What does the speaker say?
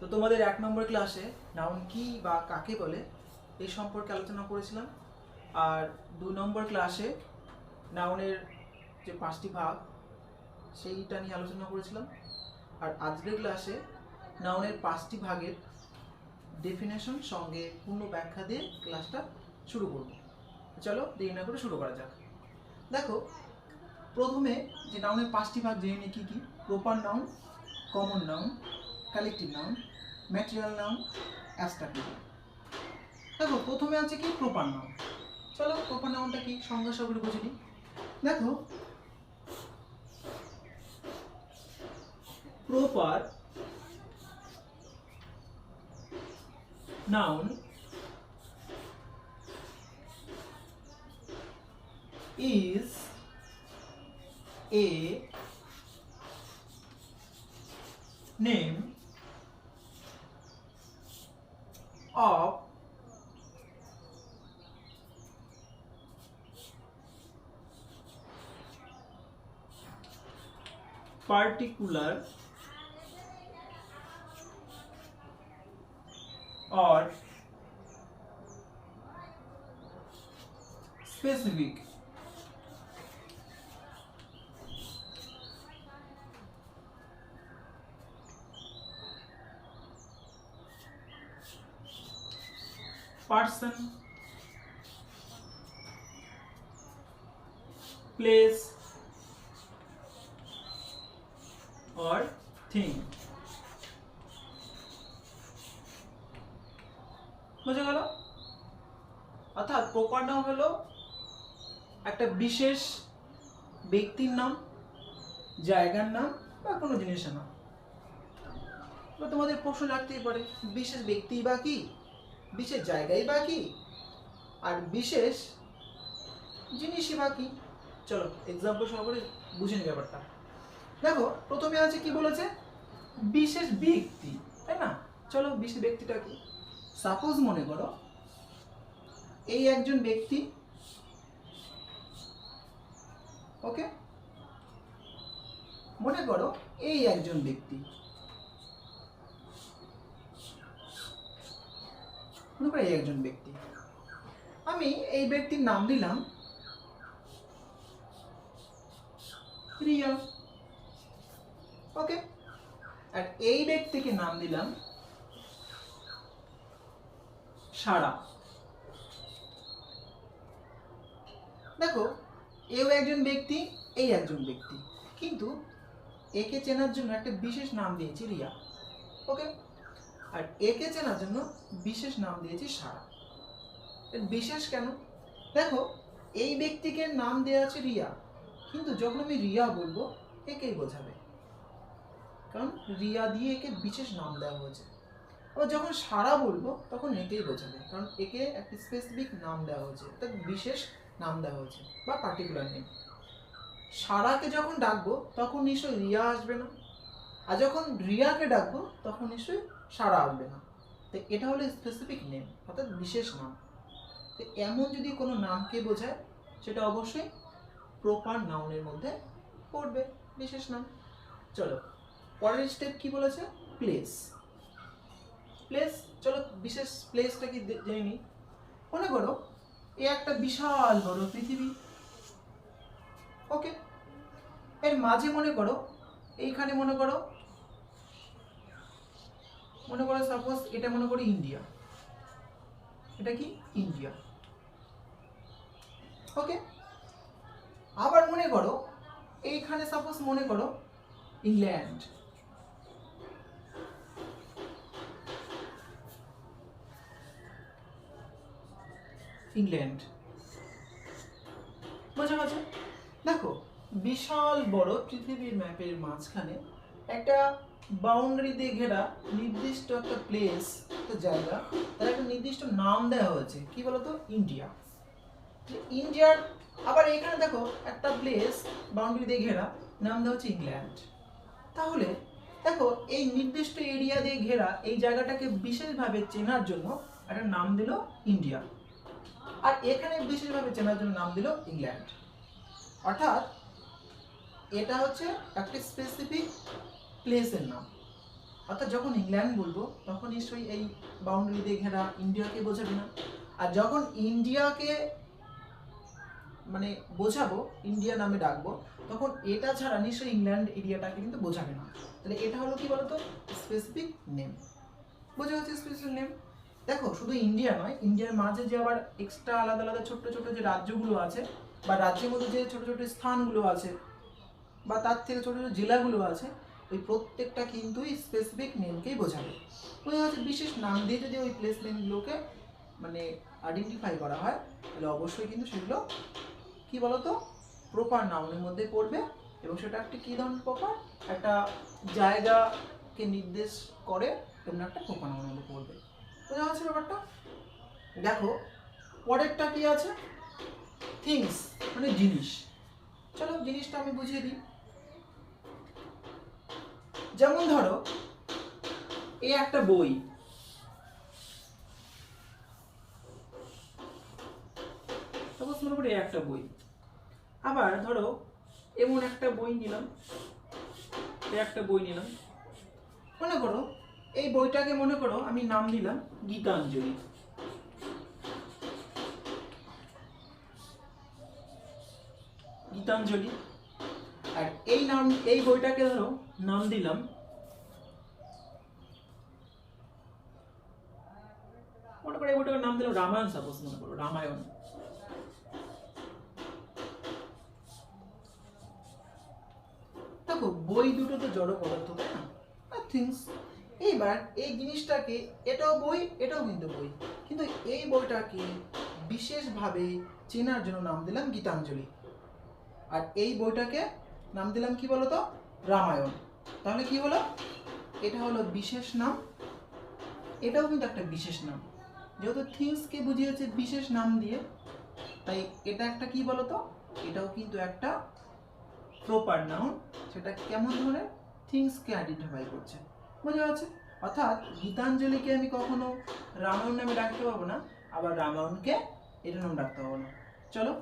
তো তোমাদের এক নম্বর ক্লাসে নাউন কি বা কাকে বলে, এই সম্পর্কে আলোচনা করেছিলাম। আর দু নম্বর ক্লাসে নাউনের যে পাঁচটি ভাগ, সেইটা নিয়ে আলোচনা করেছিলাম। আর আজকের ক্লাসে নাউনের পাঁচটি ভাগের ডেফিনেশন সঙ্গে পূর্ণ ব্যাখ্যা দিয়ে ক্লাসটা শুরু করব। চলো দেরি না করে শুরু করা যাক। দেখো, প্রথমে যে নাউনের পাঁচটি ভাগ জেনে নিই কী কী proper noun common noun collective noun, material noun noun. দেখো, প্রথমে আছে কি প্রপার নাউন। চলো প্রপার নাউনটা কি? সংজ্ঞা সহকারে বুঝে নিই। দেখো, proper noun is a name of particular or specific person, place, or thing. বুঝে গেল? অর্থাৎ প্রপার নাম হলো একটা বিশেষ ব্যক্তির নাম, জায়গার নাম, বা কোনো জিনিসের নাম। তোমাদের প্রশ্ন লাগতেই পারে, বিশেষ ব্যক্তি বা কি? বিশেষ জায়গায় বা কি? আর বিশেষ জিনিসই বা কি? চলো এক্সাম্পল সহকারে বুঝে নি ব্যাপারটা। দেখো, প্রথমে আছে কি বলেছে? বিশেষ ব্যক্তি, তাই না? চলো, বিশেষ ব্যক্তিটা কি? সাপোজ মনে করো, এই একজন ব্যক্তি ওকে মনে করো, এই একজন ব্যক্তি। মনে করো এই একজন ব্যক্তি। আমি এই ব্যক্তির নাম দিলাম রিয়া ওকে আর এই ব্যক্তিকে নাম দিলাম সারা। দেখো, এও একজন ব্যক্তি, এই একজন ব্যক্তি। কিন্তু একে চেনার জন্য একটা বিশেষ নাম দিয়েছি রিয়া। ওকে আর একে চেনার জন্য বিশেষ নাম দিয়েছি সারা। বিশেষ কেন? দেখো, এই ব্যক্তিকে নাম দেওয়া আছে রিয়া। কিন্তু যখন আমি রিয়া বলব, একেই বোঝাবে। কারণ রিয়া দিয়ে একে বিশেষ নাম দেওয়া হয়েছে। আবার যখন সারা বলব, তখন একেই বোঝাবে। কারণ একে একটা স্পেসিফিক নাম দেওয়া হয়েছে, অর্থাৎ বিশেষ নাম দেওয়া হয়েছে, বা পার্টিকুলার নেম সারাকে যখন ডাকবো, তখন নিশ্চয়ই রিয়া আসবে না। আর যখন রিয়াকে ডাকবো, তখন নিশ্চয়ই সারা আসবে না। তো এটা হলো স্পেসিফিক নেম অর্থাৎ বিশেষ নাম। তো এমন যদি কোনো নামকে বোঝায়, সেটা অবশ্যই প্রপার নাউনের মধ্যে পড়বে, বিশেষ নাম। চলো, পরের স্টেপ কি বলেছে? প্লেস প্লেস চলো বিশেষ প্লেসটা কি দে- জেনে নিই। মনে করো, এ একটা বিশাল বড় পৃথিবী। ওকে এর মাঝে মনে করো, এইখানে মনে করো মনে করো সাপোজ এটা মনে করো ইন্ডিয়া এটা কি? ইন্ডিয়া ওকে আবার মনে করো, এইখানে সাপোজ মনে করো ইংল্যান্ড ইংল্যান্ড বোঝা গেছে? দেখো, বিশাল বড় পৃথিবীর ম্যাপের মাঝখানে একটা বাউন্ডারি দিয়ে ঘেরা নির্দিষ্ট একটা প্লেস একটা জায়গা, তার একটা নির্দিষ্ট নাম দেওয়া হয়েছে। কি বলতো? ইন্ডিয়া ইন্ডিয়ার আবার এখানে দেখো, একটা প্লেস বাউন্ডারি দিয়ে ঘেরা, নাম দেওয়া হচ্ছে ইংল্যান্ড তাহলে, দেখো, এই নির্দিষ্ট এরিয়া দিয়ে ঘেরা, এই জায়গাটাকে বিশেষভাবে চেনার জন্য একটা নাম দিল ইন্ডিয়া আর এখানে বিশেষভাবে চেনার জন্য নাম দিল ইংল্যান্ড অর্থাৎ, এটা হচ্ছে একটা স্পেসিফিক প্লেসের নাম। অর্থাৎ যখন ইংল্যান্ড বলব, তখন নিশ্চয়ই এই বাউন্ডারি দিয়ে ঘেরা ইন্ডিয়াকে বোঝাবে না। আর যখন ইন্ডিয়াকে মানে বোঝাবো, ইন্ডিয়া নামে ডাকবো, তখন এটা ছাড়া নিশ্চয়ই ইংল্যান্ড এরিয়াটাকে কিন্তু বোঝাবে না। তাহলে এটা হলো কি বলতো? স্পেসিফিক নেম বোঝা হচ্ছে স্পেসিফিক নেম দেখো, শুধু ইন্ডিয়া নয়, ইন্ডিয়ার মাঝে যে আবার এক্সট্রা আলাদা আলাদা ছোট্ট ছোট্ট যে রাজ্যগুলো আছে, বা রাজ্যের মধ্যে যে ছোট ছোট স্থানগুলো আছে, বা তার থেকে ছোট ছোট জেলাগুলো আছে ওই প্রত্যেকটা কিন্তু স্পেসিফিক নেমকেই বোঝাবে। বোঝা যাচ্ছে বিশেষ নাম দিয়ে যদি ওই প্লেসমেন্টগুলোকে মানে আইডেন্টিফাই করা হয়, তাহলে অবশ্যই কিন্তু সেগুলো কি বলতো? প্রপার নাউনের মধ্যে পড়বে এবং সেটা একটা কী ধরনের প্রপার একটা জায়গাকে নির্দেশ করে এমন একটা প্রপার নাউনের মধ্যে পড়বে। বোঝা যাচ্ছে ব্যাপারটা? দেখো, পরেরটা কী আছে? থিংস মানে জিনিস। চলো জিনিসটা আমি বুঝিয়ে দিই। যেমন ধরো, এই একটা বই। সাপোজ মনে করি একটা বই। আবার ধরো, এমন একটা বই নিলাম। একটা বই নিলাম। মনে করো, এই বইটাকে মনে করো আমি নাম দিলাম গীতাঞ্জলি। গীতাঞ্জলি। এই নাম, এই বইটাকে ধরো, নাম দিলাম। মনে করো এই বইটাকে নাম দিলাম রামায়ণ সাপোজ মনে করো, রামায়ণ। দেখো, বই দুটো তো জড় পদার্থ, তাই না? থিংস এইবার এই জিনিসটাকে, এটাও বই, এটাও কিন্তু বই। কিন্তু এই বইটাকে বিশেষভাবে চেনার জন্য নাম দিলাম গীতাঞ্জলি। আর এই বইটাকে নাম দিলাম কি বলতো? রামায়ণ। তাহলে কি হলো? এটা হলো বিশেষ নাম। এটাও কিন্তু একটা বিশেষ নাম। যেহেতু থিংসকে বুঝিয়েছে বিশেষ নাম দিয়ে, তাই এটা একটা কি বলতো? এটাও কিন্তু একটা প্রপার নাউন সেটা কেমন ধরনের? থিংসকে আইডেন্টিফাই করছে। বোঝা যাচ্ছে? অর্থাৎ গীতাঞ্জলিকে আমি কখনো রামায়ণ নামে ডাকতে পারব না, আবার রামায়ণকে এটা নাম ডাকতে পারব না। চলো